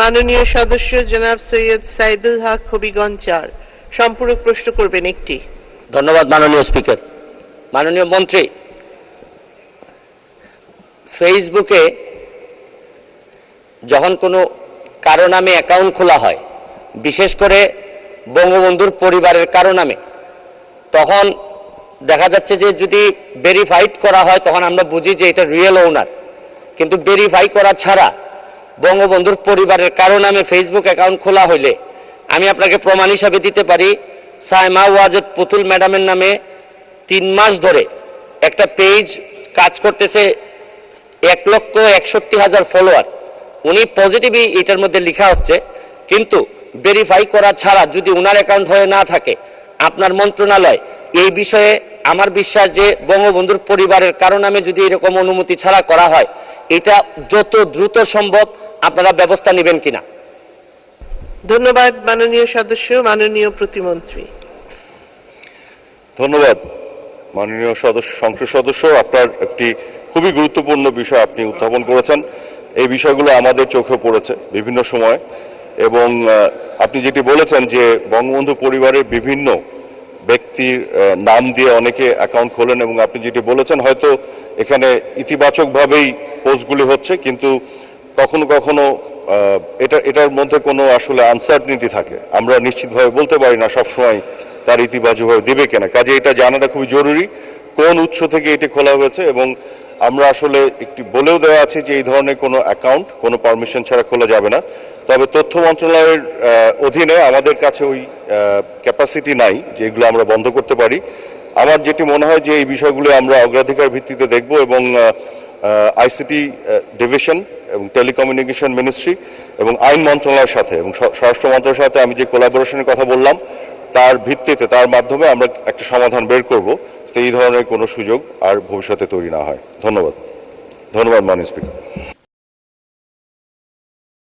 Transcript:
মাননীয় সদস্য জনাব সৈয়দ সাইদুল হক হবিগঞ্জ চার। সম্পূরক প্রশ্ন করবেন একটি। ধন্যবাদ মাননীয় স্পিকার। মাননীয় মন্ত্রী, ফেসবুকে যখন কোনো কারও নামে অ্যাকাউন্ট খোলা হয়, বিশেষ করে বঙ্গবন্ধুর পরিবারের কারও নামে, তখন দেখা যাচ্ছে যে যদি ভেরিফাইড করা হয়, তখন আমরা বুঝি যে এটা রিয়েল ওনার কিন্তু ভেরিফাই করা ছাড়া বঙ্গবন্ধুর পরিবারের কারও নামে ফেসবুক অ্যাকাউন্ট খোলা হইলে আমি আপনাকে প্রমাণ হিসাবে দিতে পারি, সাইমা ওয়াজেদ পুতুল ম্যাডামের নামে তিন মাস ধরে একটা পেজ কাজ করতেছে এক লক্ষ একষট্টি হাজার ফলোয়ার উনি পজিটিভই এটার মধ্যে লেখা হচ্ছে, কিন্তু ভেরিফাই করা ছাড়া যদি উনার অ্যাকাউন্ট হয়ে না থাকে, আপনার মন্ত্রণালয় এই বিষয়ে আমার বিশ্বাস যে বঙ্গবন্ধুর পরিবারের কারও নামে যদি এরকম অনুমতি ছাড়া করা হয় এটা যত দ্রুত সম্ভব আপনারা ব্যবস্থা নেবেন কিনা। ধন্যবাদ মাননীয় সদস্য মাননীয় প্রতিমন্ত্রী। ধন্যবাদ মাননীয় সদস্য সংসদ সদস্য আপনার একটি খুবই গুরুত্বপূর্ণ বিষয় আপনি উত্থাপন করেছেন। এই বিষয়গুলো আমাদের চোখে পড়েছে বিভিন্ন সময় এবং আপনি যেটি বলেছেন যে বঙ্গবন্ধু পরিবারের বিভিন্ন ব্যক্তির নাম দিয়ে অনেকে অ্যাকাউন্ট খোলেন এবং আপনি যেটি বলেছেন, হয়তো এখানে ইতিবাচকভাবেই পোস্টগুলি হচ্ছে, কিন্তু কখনো কখনো এটা, এটার মধ্যে কোনো আসলে আনসার্টনিটি থাকে। আমরা নিশ্চিতভাবে বলতে পারি না সবসময় তার ইতিবাচকভাবে দেবে কিনা। কাজে এটা জানাটা খুবই জরুরি, কোন উৎস থেকে এটি খোলা হয়েছে এবং আমরা আসলে একটি বলেও দেওয়া আছে যে এই ধরনের কোনো অ্যাকাউন্ট কোনো পারমিশন ছাড়া খোলা যাবে না। তবে তথ্য মন্ত্রণালয়ের অধীনে আমাদের কাছে ওই ক্যাপাসিটি নাই যে এগুলো আমরা বন্ধ করতে পারি। আমার যেটি মনে হয় যে এই বিষয়গুলো আমরা অগ্রাধিকার ভিত্তিতে দেখব এবং আইসিটি ডিভিশন এবং টেলিকমিউনিকেশন মিনিস্ট্রি এবং আইন মন্ত্রণালয়ের সাথে এবং স্বরাষ্ট্র মন্ত্রণালয়ের সাথে আমি যে কোলাবোরেশনের কথা বললাম, তার ভিত্তিতে, তার মাধ্যমে আমরা একটা সমাধান বের করব এই ধরনের কোনো সুযোগ আর ভবিষ্যতে তৈরি না হয়। ধন্যবাদ। ধন্যবাদ, মাননীয় স্পিকার।